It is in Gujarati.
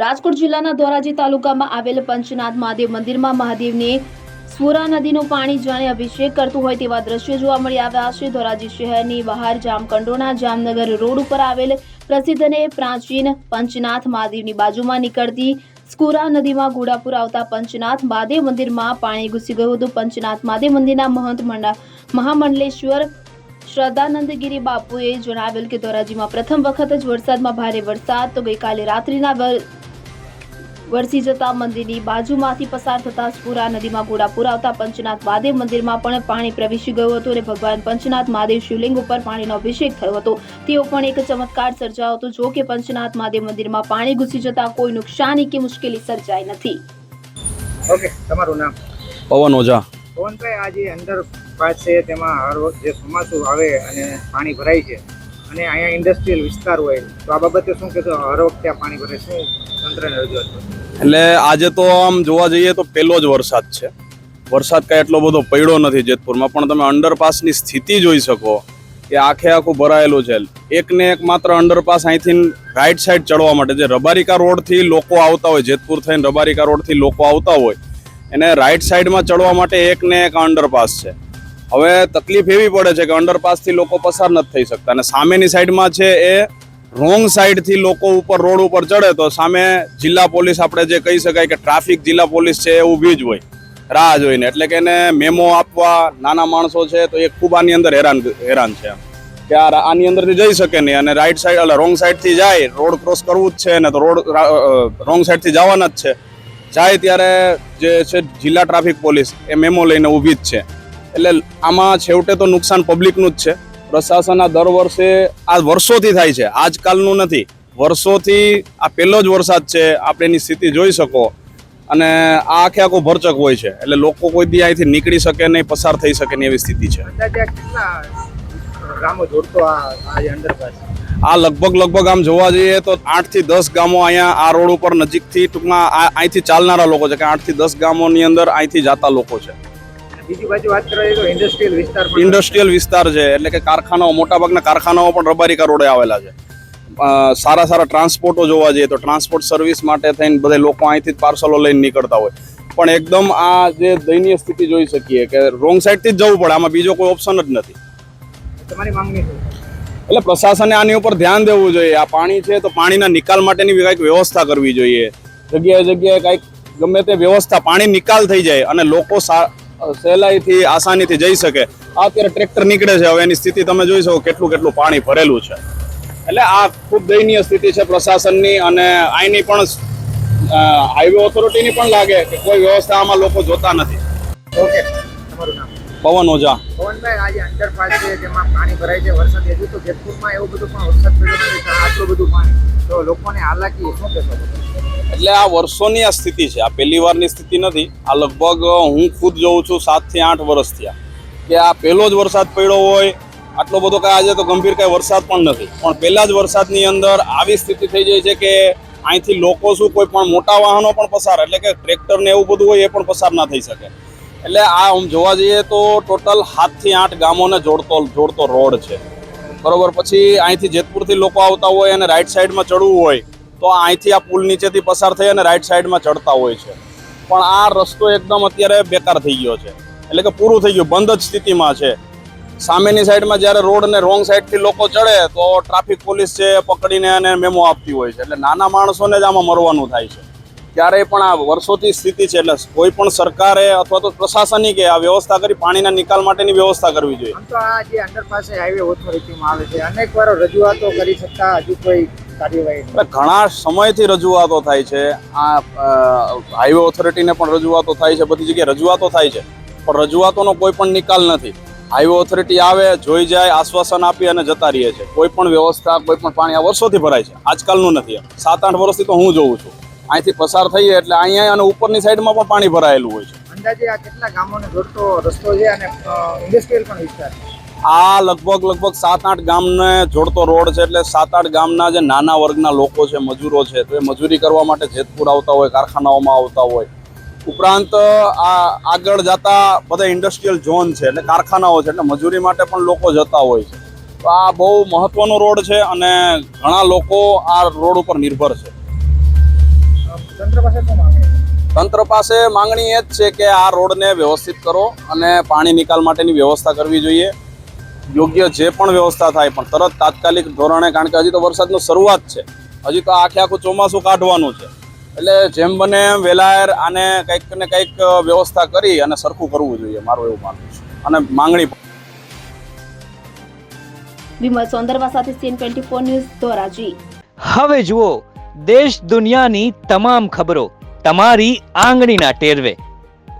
રાજકોટ જિલ્લાના ધોરાજી તાલુકામાં આવેલ પંચનાથ મહાદેવ મંદિરમાં મહાદેવને સ્વરા નદીનું પાણી જાણે અભિષેક કરતું હોય તેવા દ્રશ્યો જોવા મળી આવ્યા છે. ધોરાજી શહેરની બહાર જામકંડોના જામનગર રોડ ઉપર આવેલ પ્રસિદ્ધ અને પ્રાચીન પંચનાથ મહાદેવની બાજુમાં નીકળતી સ્કુરા નદીમાં ઘોડાપુર આવતા પંચનાથ મહાદેવ મંદિરમાં પાણી ઘૂસી ગયું હતું. પંચનાથ મહાદેવ મંદિરના મહંત મંડા મહામંડલેશ્વર શ્રદ્ધાનંદગીરી બાપુએ જણાવેલ કે ધોરાજીમાં પ્રથમ વખત જ વરસાદમાં ભારે વરસાદ તો ગઈકાલે રાત્રિના વરસી જતા મંદિરની બાજુમાંથી પસાર થતા સ્પુરા નદીમાં ઘોડાપુર આવતા પંચનાથ મહાદેવ મંદિરમાં પણ પાણી પ્રવેશી ગયું હતું અને ભગવાન પંચનાથ મહાદેવ શિવલિંગ ઉપર પાણીનો અભિષેક થયો હતો. તેઓ પણ એક ચમત્કાર સર્જાયો હતો જો કે પંચનાથ મહાદેવ મંદિરમાં પાણી ઘૂસી જતા કોઈ નુકસાની કે મુશ્કેલી સર્જાઈ નથી. ઓકે તમારું નામ? પવન ઓઝા. પવનભાઈ આજે જે અંદર પાસ છે તેમાં હર જે ચોમાસું આવે અને પાણી ભરાય છે અને અહીંયા ઇન્ડસ્ટ્રીયલ વિસ્તાર હોય તો આ બાબતે શું કહેશો? હર વખતે આ પાણી ભરાય શું તંત્રને રજૂઆત? એટલે આજે તો આમ જોવા જઈએ તો પહેલો જ વરસાદ છે. વરસાદ કાંઈ એટલો બધો પડ્યો નથી જેતપુરમાં, પણ તમે અંડરપાસની સ્થિતિ જોઈ શકો. કે આખે આખું ભરાયેલું છે. એકને એક માત્ર અંડરપાસ અહીંથી રાઈટ સાઈડ ચડવા માટે, જે રબારિકા રોડથી લોકો આવતા હોય, જેતપુર થઈને રબારિકા રોડથી લોકો આવતા હોય, એને રાઈટ સાઈડમાં ચડવા માટે એકને એક અંડરપાસ છે. હવે તકલીફ એવી પડે છે કે અંડરપાસથી લોકો પસાર નથી થઈ શકતા. અને સામેની સાઈડમાં છે એ રોંગ સાઈડથી લોકો ઉપર, રોડ ઉપર ચડે તો સામે જિલ્લા પોલીસ આપણે જે કહી શકાય કે ટ્રાફિક જિલ્લા પોલીસ છે એ ઊભી જ હોય, રાહ જોઈને. એટલે કે એને મેમો આપવા નાના માણસો છે તો એ ખૂબ આની અંદર હેરાન હેરાન છે કે આ આની અંદરથી જઈ શકે નહીં અને રાઈટ સાઈડ એટલે રોંગ સાઈડથી જાય રોડ ક્રોસ કરવું જ છે ને તો રોડ રોંગ સાઈડથી જવાના જ છે. જાય ત્યારે જે છે જિલ્લા ટ્રાફિક પોલીસ, એ મેમો લઈને ઊભી જ છે. એટલે આમાં છેવટે તો નુકસાન પબ્લિકનું જ છે. પ્રશાસન આ દર વર્ષે આ વર્ષોથી થાય છે આજકાલનું નથી. વર્ષોથી આ પહેલો જ વરસાદ છે આપણે એની સ્થિતિ જોઈ શકો. અને આ આખે આખું ભરચક હોય છે એટલે લોકો કોઈ દી અહીંથી નીકળી શકે નહીં પસાર થઈ શકે નહીં એવી સ્થિતિ છે. આ લગભગ લગભગ આમ જોવા જઈએ તો આઠથી દસ ગામો અહીંયા આ રોડ ઉપર નજીકથી ટૂંકમાં આ- અહીંથી ચાલનારા લોકો છે કે આઠથી દસ ગામોની અંદર અહીંથી જાતા લોકો છે. બીજી બાજુ વાત કરીએ તો ઇન્ડસ્ટ્રીયલ વિસ્તાર ઇન્ડસ્ટ્રીયલ વિસ્તાર છે. એટલે કે કારખાનાઓ મોટાભાગના કારખાનાઓ પણ રબારી કરોડે આવેલા છે. સારા સારા ટ્રાન્સપોર્ટો જોવા જઈએ તો ટ્રાન્સપોર્ટ સર્વિસ માટે થઈને બધા લોકો અહીંથી જ પાર્સલો લઈને નીકળતા હોય. પણ એકદમ આ જે દયનીય સ્થિતિ જોઈ શકીએ કે રોંગ સાઈડથી જ જવું પડે. આમાં બીજો કોઈ ઓપ્શન જ નથી. તમારી માંગણી એટલે પ્રશાસને આની ઉપર ધ્યાન દેવું જોઈએ. આ પાણી છે તો પાણીના નિકાલ માટેની કંઈક વ્યવસ્થા કરવી જોઈએ. જગ્યાએ જગ્યાએ કંઈક ગમે તે વ્યવસ્થા પાણી નિકાલ થઈ જાય અને લોકો સા- સહેલાઈથી આસાનીથી જઈ શકે. આ અત્યારે ટ્રેક્ટર નીકળે છે હવે એની સ્થિતિ તમે જોઈ શકો કેટલું કેટલું પાણી ભરેલું છે. એટલે આ ખૂબ દયનીય સ્થિતિ છે પ્રશાસનની અને અહીંની પણ હાઈવે ઓથોરિટીની પણ લાગે કે કોઈ વ્યવસ્થા આમાં લોકો જોતા નથી. ઓકે. તમારું નામ? પવન ઓઝા. પવનભાઈ આજે અંડરપાસ છે જેમાં પાણી ભરાય છે વરસાદ હજુ તો જેતપુરમાં એવું બધું પણ વરસાદ પડ્યો નથી આટલું બધું પાણી. તો લોકોને હાલાકી શું કહેશો? એટલે આ વર્ષોની આ સ્થિતિ છે. આ પહેલી વારની સ્થિતિ નથી. આ લગભગ હું ખુદ જોઉં છું સાતથી આઠ વર્ષ થયા. કે આ પહેલો જ વરસાદ પડ્યો હોય, આટલો બધો કાંઈ આજે તો ગંભીર કાંઈ વરસાદ પણ નથી. પણ પહેલા જ વરસાદની અંદર આવી સ્થિતિ થઈ જાય છે કે અહીંથી લોકો શું કોઈ પણ મોટા વાહનો પણ પસાર, એટલે કે ટ્રેક્ટર ને એવું બધું હોય એ પણ પસાર ના થઈ શકે. એટલે આ આમ જોવા જઈએ તો ટોટલ સાતથી આઠ ગામોને જોડતો જોડતો રોડ છે. બરોબર, પછી અહીંથી જેતપુરથી લોકો આવતા હોય અને રાઈટ સાઈડમાં ચડવું હોય તો અહીંથી આ પુલ નીચેથી પસાર થઈ અને રાઈટ સાઈડમાં ચડતા હોય છે. પણ આ રસ્તો એકદમ અત્યારે બેકાર થઈ ગયો છે. એટલે કે પૂરું થઈ ગયું, બંધ જ સ્થિતિમાં છે. સામેની સાઈડમાં જ્યારે રોડ ને રોંગ સાઈડથી લોકો ચડે તો ટ્રાફિક પોલીસ છે પકડીને અને મેમો આપતી હોય છે. એટલે નાના માણસોને જ આમાં મરવાનું થાય છે. ક્યારેય પણ આ વર્ષોથી સ્થિતિ છે, એટલે કોઈ પણ સરકારે અથવા તો પ્રશાસનિકે આ વ્યવસ્થા કરી, પાણીના નિકાલ માટેની વ્યવસ્થા કરવી જોઈએ. આમ તો આ જે અંડરપાસ હાઈવે ઓથોરિટીમાં આવે છે, અનેક વાર રજૂઆતો કરી શકતા હજુ કોઈ કાર્યવાહી ઘણા સમયથી રજૂઆતો થાય છે. આ હાઈવે ઓથોરિટીને પણ રજૂઆતો થાય છે. બધી જગ્યાએ રજૂઆતો થાય છે. પણ રજૂઆતોનો કોઈ પણ નિકાલ નથી. હાઈવે ઓથોરિટી આવે જોઈ જાય આશ્વાસન આપી અને જતા રહે છે. કોઈ પણ વ્યવસ્થા કોઈ પણ પાણી આ વર્ષોથી ભરાય છે. આજકાલનું નથી સાત આઠ વર્ષથી તો હું જોઉં છું. અહીંથી પસાર થઈએ એટલે અહીંયા અને ઉપરની સાઈડમાં પણ પાણી ભરાયેલું હોય છે. અંદાજે આ કેટલા ગામોને જોડતો રસ્તો છે અને ઇન્ડસ્ટ્રીયલ પણ વિસ્તાર છે? આ લગભગ લગભગ સાત આઠ ગામને જોડતો રોડ છે એટલે સાત આઠ ગામના જે નાના વર્ગના લોકો છે મજૂરો છે તો એ મજૂરી કરવા માટે જેતપુર આવતા હોય કારખાનાઓમાં આવતા હોય. ઉપરાંત આ આગળ જતા બધા ઇન્ડસ્ટ્રીયલ ઝોન છે એટલે કારખાનાઓ છે એટલે મજૂરી માટે પણ લોકો જતા હોય છે. તો આ બહુ મહત્વનો રોડ છે અને ઘણા લોકો આ રોડ ઉપર નિર્ભર છે. તંત્ર પાસે તંત્ર પાસે માંગણી એ જ છે કે આ રોડને વ્યવસ્થિત કરો અને પાણી નિકાલ માટેની વ્યવસ્થા કરવી જોઈએ. યોગ્ય જે પણ વ્યવસ્થા થાય પણ તરત તાત્કાલિક ધોરણે કારણ કે હજી તો વરસાદનો શરૂઆત છે. હજી તો આખે આખું ચોમાસું કાઢવાનું છે. એટલે જેમ બને એમ વેલાયર આને કંઈક ને કંઈક વ્યવસ્થા કરી અને સરખું કરવું જોઈએ. મારું એવું માનવું છે. અને માંગણી વિમલ સોંદરવા સાથે CN twenty four news Dhoraji. હવે જુઓ દેશ દુનિયાની તમામ ખબરો તમારી આંગળીના ટેરવે.